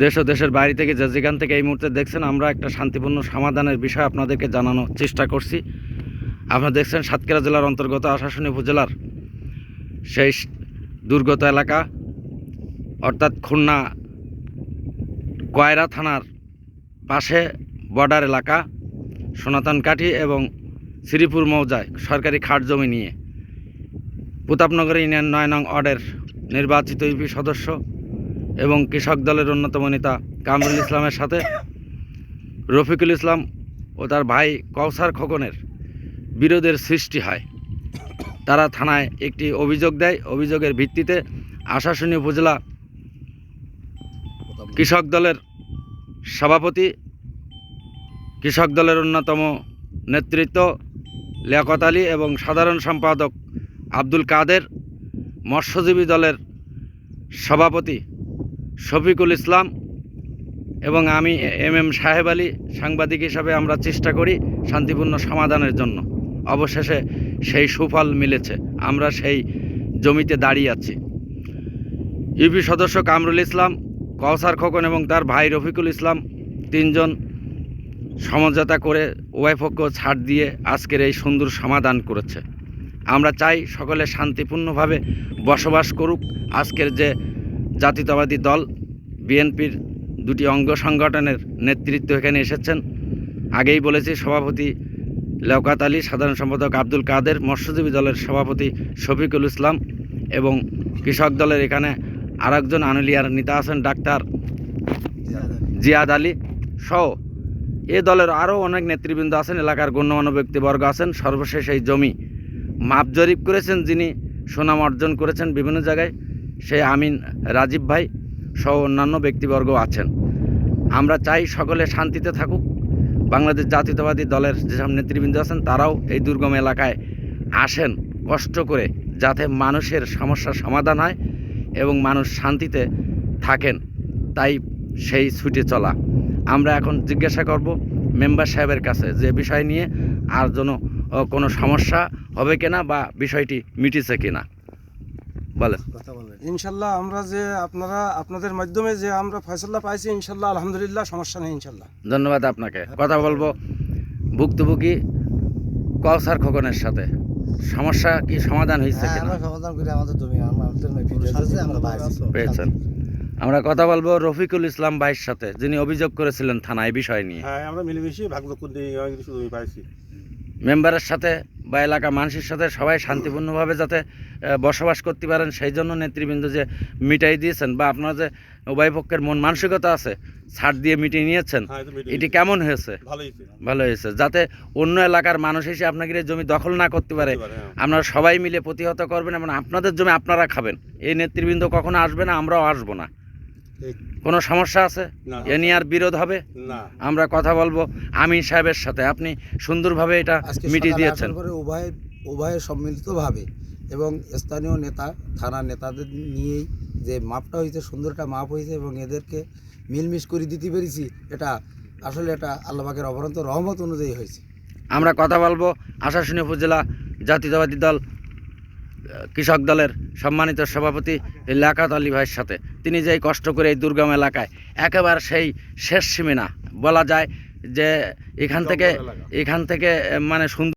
দেশ ও দেশের বাইরে থেকে যে যেখান থেকে এই মুহূর্তে দেখছেন, আমরা একটা শান্তিপূর্ণ সমাধানের বিষয় আপনাদেরকে জানানোর চেষ্টা করছি। আপনারা দেখছেন সাতক্ষীরা জেলার অন্তর্গত আশাশুনি উপজেলার সেই দুর্গত এলাকা, অর্থাৎ খুলনা কয়রা থানার পাশে বর্ডার এলাকা, সনাতন কাঠি এবং শ্রীপুর মৌজায় সরকারি খাট জমি নিয়ে। প্রতাপনগর ইউনিয়ন নয় নং ওয়ার্ডের নির্বাচিত ইউপি সদস্য এবং কৃষক দলের অন্যতম নেতা কামরুল ইসলামের সাথে রফিকুল ইসলাম ও তার ভাই কৌসার খোকনের বিরোধের সৃষ্টি হয়। তারা থানায় একটি অভিযোগ দেয়। অভিযোগের ভিত্তিতে আশাশুনি উপজেলা কৃষক দলের সভাপতি, কৃষক দলের অন্যতম নেতৃত্ব লিয়াকত আলী এবং সাধারণ সম্পাদক আব্দুল কাদের, মৎস্যজীবী দলের সভাপতি শফিকুল ইসলাম এবং আমি এম এম সাহেব আলী সাংবাদিক হিসাবে আমরা চেষ্টা করি শান্তিপূর্ণ সমাধানের জন্য। অবশেষে সেই সুফল মিলেছে। আমরা সেই জমিতে দাঁড়িয়ে আছি। ইউপি সদস্য কামরুল ইসলাম, কওসার খোকন এবং তার ভাই রফিকুল ইসলাম তিনজন সমঝোতা করে পক্ষ ছাড় দিয়ে আজকের এই সুন্দর সমাধান করেছে। আমরা চাই সকলে শান্তিপূর্ণভাবে বসবাস করুক। আজকের যে জাতীয়তাবাদী দল, বিএনপির দুটি অঙ্গ সংগঠনের নেতৃত্ব এখানে এসেছেন। আগেই বলেছি, সভাপতি লেওকাত আলী, সাধারণ সম্পাদক আব্দুল কাদের, মৎস্যজীবী দলের সভাপতি শফিকুল ইসলাম এবং কৃষক দলের এখানে আরেকজন আনুলিয়ার নেতা আছেন ডাক্তার জিয়াদ আলী সহ। এ দলের আরও অনেক নেতৃবৃন্দ আছেন, এলাকার গণ্যমান্য ব্যক্তিবর্গ আছেন। সর্বশেষ এই জমি মাপ জরিপ করেছেন যিনি, সুনাম অর্জন করেছেন বিভিন্ন জায়গায়। সেই আমিন, রাজীব ভাই সহ অন্যান্য ব্যক্তিবর্গ আছেন। আমরা চাই সকলে শান্তিতে থাকুক। বাংলাদেশ জাতীয়তাবাদী দলের যেসব নেতৃবৃন্দ আছেন, তারাও এই দুর্গম এলাকায় আসেন কষ্ট করে, যাতে মানুষের সমস্যার সমাধান হয় এবং মানুষ শান্তিতে থাকেন। তাই সেই ছুটে চলা। আমরা এখন জিজ্ঞাসা করব মেম্বার সাহেবের কাছে যে বিষয় নিয়ে আর যেন কোনো সমস্যা হবে কিনা বা বিষয়টি মিটেছে কিনা। বলেন। ইনশাল্লাহ আমরা যে আপনারা আপনাদের মাধ্যমে যে আমরা ফয়সলা পাইছি ইনশাল্লাহ আলহামদুলিল্লাহ সমস্যা নেই ইনশাল্লাহ। ধন্যবাদ আপনাকে। কথা বলব ভুক্তভোগী কওসার খোকনের সাথে। সমস্যা কি সমাধান হয়েছে হ্যাঁ, কিনা? আমরা সমাধান করে আমাদের জমি পেয়েছেন। আমরা কথা বলব রফিকুল ইসলাম ভাইয়ের সাথে যিনি অভিযোগ করেছিলেন থানায় বিষয় নিয়ে। হ্যাঁ আমরা মিলেমিশে ভাগ্য করে দিয়ে অনেক কিছু জমি পাইছি। মেম্বারের সাথে বা এলাকা মানুষের সাথে সবাই শান্তিপূর্ণভাবে যাতে বসবাস করতে পারেন সেই জন্য নেতৃবৃন্দ যে মিটাই দিয়েছেন বা আপনারা যে উভয় পক্ষের মন মানসিকতা আছে ছাড় দিয়ে মিটিয়ে নিয়েছেন হ্যাঁ এটি কেমন হয়েছে? ভালো হয়েছে। যাতে অন্য এলাকার মানুষ এসে আপনাকে এই জমি দখল না করতে পারে। হ্যাঁ। আপনারা সবাই মিলে প্রতিহত করবেন এবং আপনাদের জমি আপনারা খাবেন। এই নেতৃবৃন্দ কখনো আসবে না আমরাও আসব না। কোনো সমস্যা আছে? এ নিয়ে আর বিরোধ হবে? না। আমরা কথা বলব আমিন সাহেবের সাথে। আপনি সুন্দরভাবে এটা মিটিয়ে দিয়েছেন। উভয় উভয় সম্মিলিতভাবে এবং স্থানীয় নেতা থানার নেতাদের নিয়েই যে মাপটা হয়েছে সুন্দরটা মাপ হয়েছে এবং এদেরকে মিলমিশ করে দিতে পেরেছি এটা আসলে এটা আল্লাহবাকের অপরন্ত রহমত অনুযায়ী হয়েছে। আমরা কথা বলব আশাশুনি উপজেলা জাতীয়তাবাদী দল কৃষক দলের সম্মানিত সভাপতি লাকাত আলী ভাইয়ের সাথে। তিনি যেই কষ্ট করে এই দুর্গম এলাকায় একেবারে সেই শেষ সীমানা বলা যায় যে এখান থেকে এখান থেকে মানে সুন্দর